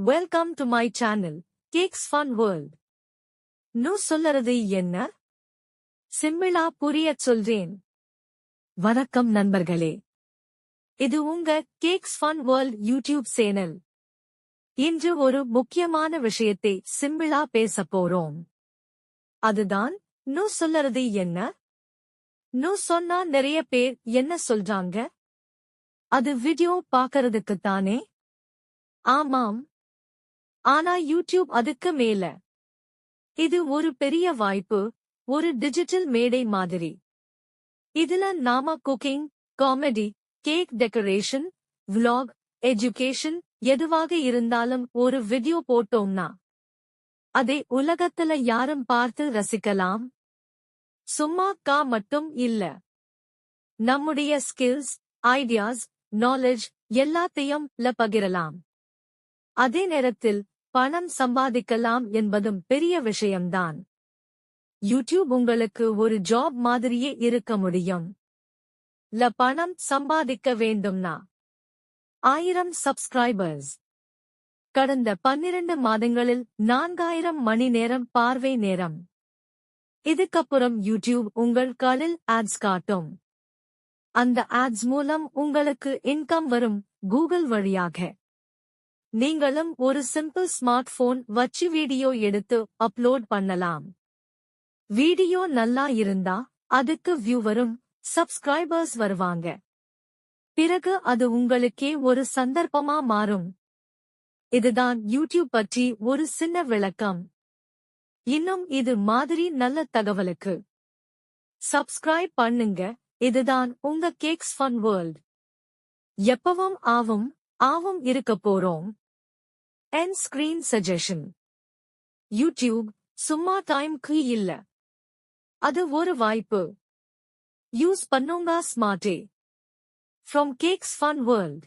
Welcome to my channel cakes fun world நூ சொல்லறது என்ன சிம்பிளா புரியச் சொல்றேன் வணக்கம் நண்பர்களே இது உங்க cakes fun world YouTube channel இன்று ஒரு முக்கியமான விஷயத்தை சிம்பிளா பேசப் போறோம் அதுதான் நூ சொல்லறது என்ன நூ சொன்னா நிறைய பேர் என்ன சொல்றாங்க அது வீடியோ பாக்கறதுக்கு தானே ஆமாம் ஆனா யூடியூப் அதுக்கு மேல. இது ஒரு பெரிய வாய்ப்பு ஒரு டிஜிட்டல் மேடை மாதிரி. இதுல நாம cooking comedy cake decoration vlog education எதுவாக இருந்தாலும் ஒரு வீடியோ போட்டோம்னா அதை உலகத்துல யாரும் பார்த்து ரசிக்கலாம்? சும்மா கா மட்டும் இல்ல. நம்முடைய ஸ்கில்ஸ் ஐடியாஸ் நாலேஜ் எல்லாத்தையும் ல பகிரலாம். அதே நேரத்தில் பணம் சம்பாதிக்கலாம் என்பதும் பெரிய விஷயம்தான். யூடியூப் உங்களுக்கு ஒரு ஜாப் மாதிரியே இருக்க முடியும். ல பணம் சம்பாதிக்க வேண்டும்னா ஆயிரம் சப்ஸ்கிரைபர்ஸ் கடந்த பன்னிரண்டு மாதங்களில் நான்காயிரம் மணி நேரம் பார்வை நேரம். இதுக்கப்புறம் யூடியூப் உங்கள் காலில் ஆட்ஸ் காட்டும். அந்த ஆட்ஸ் மூலம் உங்களுக்கு இன்கம் வரும் கூகுள் வழியாக. நீங்களும் ஒரு சிம்பிள் ஸ்மார்ட் போன் வச்சு வீடியோ எடுத்து அப்லோட் பண்ணலாம். வீடியோ நல்லா இருந்தா அதுக்கு வியூவரும் சப்ஸ்கிரைபர்ஸ் வருவாங்க. பிறகு அது உங்களுக்கே ஒரு சந்தர்ப்பமா மாறும். இதுதான் யூடியூப் பற்றி ஒரு சின்ன விளக்கம். இன்னும் இது மாதிரி நல்ல தகவலுக்கு சப்ஸ்கிரைப் பண்ணுங்க. இதுதான் உங்க கேக்ஸ் ஃபன் வேர்ல்ட் எப்பவும் ஆவும் ஆவும் இருக்க போறோம். என் ஸ்கிரீன் சஜஷன் யூடியூப் சும்மா டைம்க்கு இல்ல. அது ஒரு வாய்ப்பு. யூஸ் பண்ணுங்க ஸ்மார்ட்டே ஃப்ரம் கேக்ஸ் ஃபன் வேர்ல்ட்